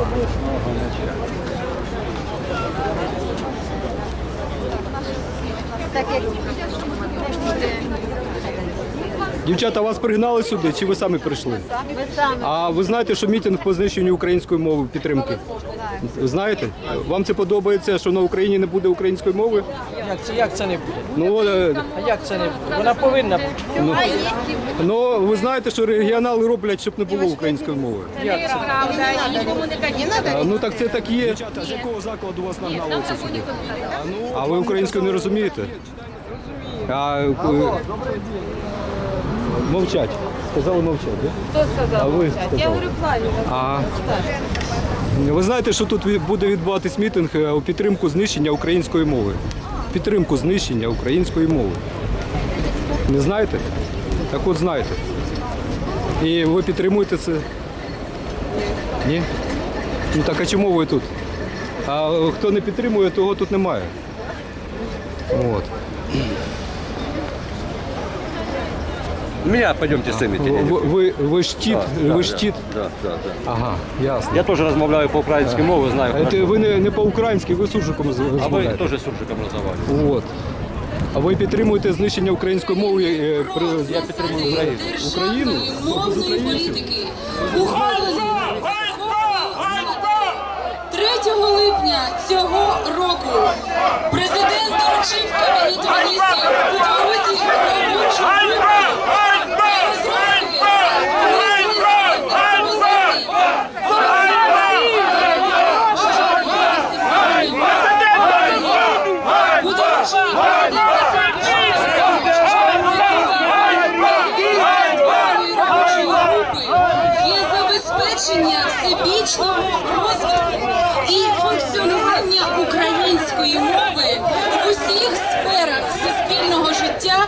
обласного начальника. Так як Дівчата, вас пригнали сюди, чи ви самі прийшли? ми самі. А ви знаєте, що мітинг по знищенню української мови підтримки? Знаєте? Вам це подобається, що на Україні не буде української мови? Як це, як це не буде? Ну, е, А як це не буде? Вона повинна бути. ну, ну ви знаєте, що регіонали роблять, щоб не було української мови. Як це? А, ну так це так є. Дівчата, з якого закладу вас нагнали це сюди? А ви українською не розумієте? А, е, мовчать. Сказали мовчать, так? Хто сказав? А ви мовчать? сказали. Я говорю правильно. А ви знаєте, що тут від- буде відбуватись мітинг е, у підтримку знищення української мови? Підтримку знищення української мови. Не знаєте? Так от знаєте. І ви підтримуєте це? Ні? Ну так а чому ви тут? А е, хто не підтримує, того тут немає. От. Меня пойдемте с ними. Ви, ви, ви щит, ви щит. Да, да, да. Ага, ясно. Я теж розмовляю по українській мові, знаю. А це ви не, не по-українськи, ви суржиком з- А ви розмовляєте. теж суржиком розмовляєте. От. А ви підтримуєте знищення української мови? е, при- Я підтримую Україну. Україну? мовної політики. Ухвалено 3 липня цього року президент доручив життя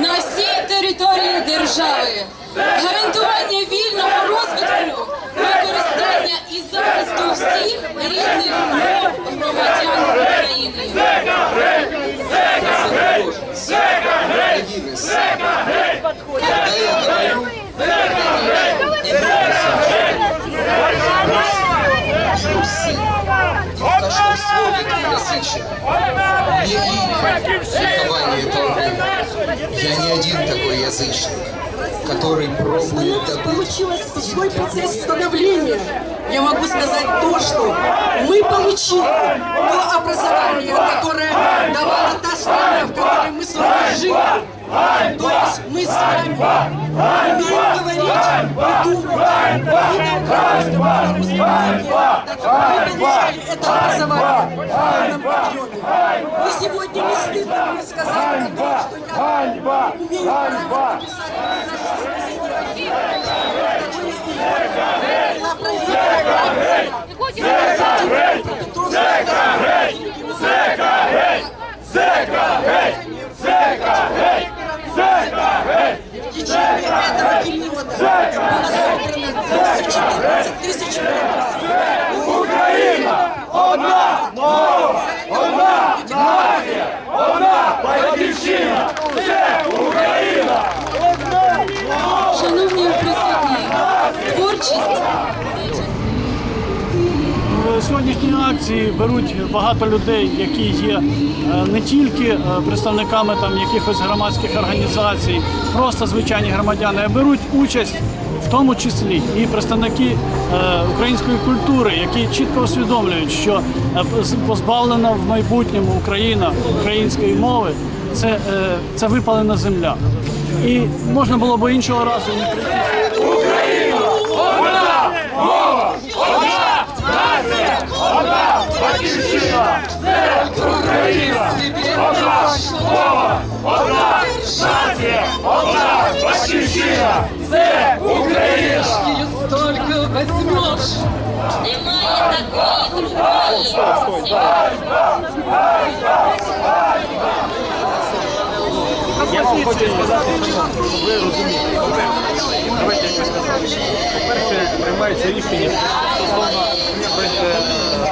на всій території держави, гарантування вільного розвитку, використання і захисту всіх рідних мов громадян України. в каждом трехязычие. Великое ликование толпы. Я не один такой язычник, который пробует добыть получилось свой процесс становления. Я могу сказать то, что мы получили то образование, которое страна, в которой мы с вами жили. То есть мы с вами умеем говорить и думать и на украинском, и на русском языке. Так как мы получали это образование в полном объеме. И сегодня не стыдно мне сказать о том, что я умею правильно писать на В Акції беруть багато людей, які є е, не тільки е, представниками там якихось громадських організацій, просто звичайні громадяни, а беруть участь в тому числі і представники е, української культури, які чітко усвідомлюють, що позбавлена в майбутньому Україна української мови це, це випалена земля. І можна було б іншого разу не прийти. Немає такої другої. Я вам хочу сказати, щоб ви розуміли. Давайте якось сказати. По-перше, приймається рішення стосовно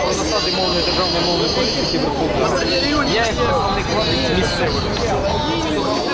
про засади мовної державної мовної політики Верховної. Я як представник влади місцевої.